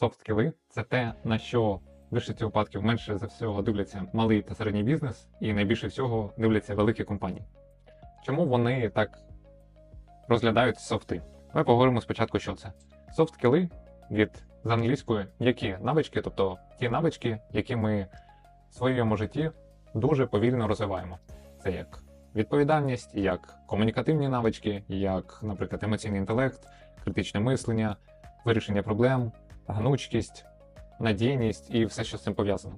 Софт-скіли це те, на що в більшості випадків менше за всього дивляться малий та середній бізнес, і найбільше всього дивляться великі компанії. Чому вони так розглядають софти? Давай поговоримо спочатку, що це. Софт-скіли від з англійської які навички, тобто ті навички, які ми в своєму житті дуже повільно розвиваємо. Це як відповідальність, як комунікативні навички, як, наприклад, емоційний інтелект, критичне мислення, вирішення проблем, гнучкість, надійність і все, що з цим пов'язано.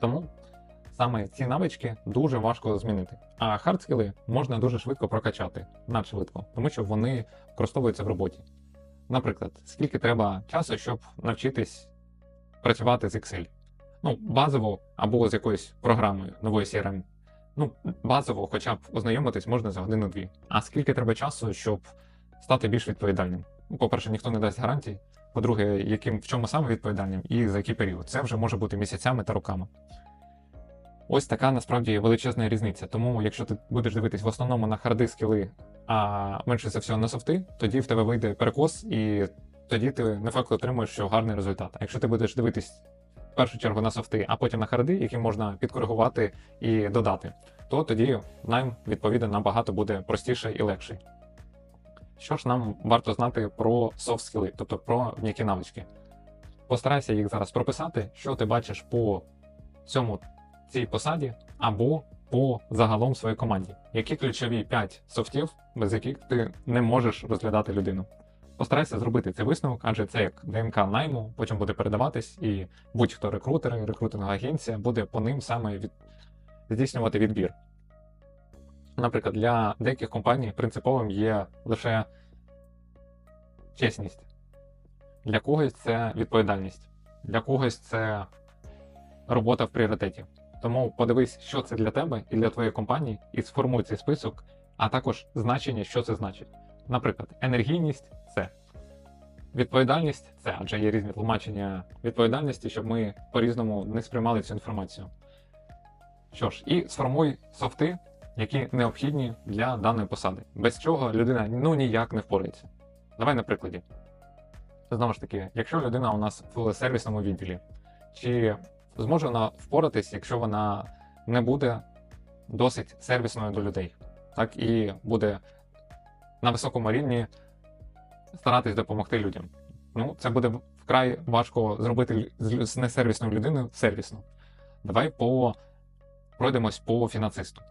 Тому саме ці навички дуже важко змінити. А хардскіли можна дуже швидко прокачати, надшвидко, тому що вони використовуються в роботі. Наприклад, скільки треба часу, щоб навчитись працювати з Excel? Ну, базово або з якоюсь програмою нової CRM. Ну, базово, хоча б ознайомитись можна за годину-дві. А скільки треба часу, щоб стати більш відповідальним? Ну, по-перше, ніхто не дасть гарантій. По-друге, яким в чому саме відповідальним і за який період. Це вже може бути місяцями та роками. Ось така насправді величезна різниця. Тому, якщо ти будеш дивитись в основному на харди скіли, а менше за всього на софти, тоді в тебе вийде перекос, і тоді ти не факт отримуєш що гарний результат. А якщо ти будеш дивитись в першу чергу на софти, а потім на харди, які можна підкоригувати і додати, то тоді найм відповідно набагато буде простіше і легший. Що ж нам варто знати про софт скіли, тобто про м'які навички? Постарайся їх зараз прописати, що ти бачиш по цьому цій посаді або по загалом своїй команді. Які ключові 5 софтів, без яких ти не можеш розглядати людину? Постарайся зробити цей висновок, адже це як ДНК найму, потім буде передаватись, і будь-хто рекрутери, рекрутингова агенція буде по ним саме від... здійснювати відбір. Наприклад, для деяких компаній принциповим є лише чесність. Для когось це відповідальність, для когось це робота в пріоритеті. Тому подивись, що це для тебе і для твоєї компанії, і сформуй цей список, а також значення, що це значить. Наприклад, енергійність це відповідальність це, адже є різні тлумачення відповідальності, щоб ми по-різному не сприймали цю інформацію. Що ж, і сформуй софти, які необхідні для даної посади, без чого людина ну ніяк не впорається. Давай на прикладі. Знову ж таки, якщо людина у нас в сервісному відділі, чи зможе вона впоратись, якщо вона не буде досить сервісною до людей, так і буде на високому рівні старатись допомогти людям. Ну, це буде вкрай важко зробити з несервісною людиною сервісно. Давай по пройдемось по фінансисту.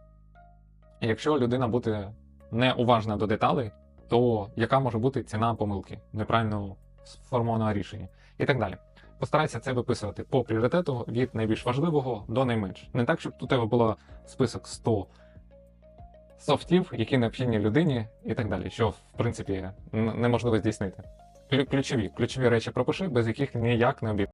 Якщо людина буде неуважна до деталей, то яка може бути ціна помилки, неправильно сформованого рішення і так далі. Постарайся це виписувати по пріоритету від найбільш важливого до найменш. Не так, щоб у тебе було список 100 софтів, які необхідні людині, і так далі, що в принципі неможливо здійснити. Ключові, ключові речі пропиши, без яких ніяк не обійдешся.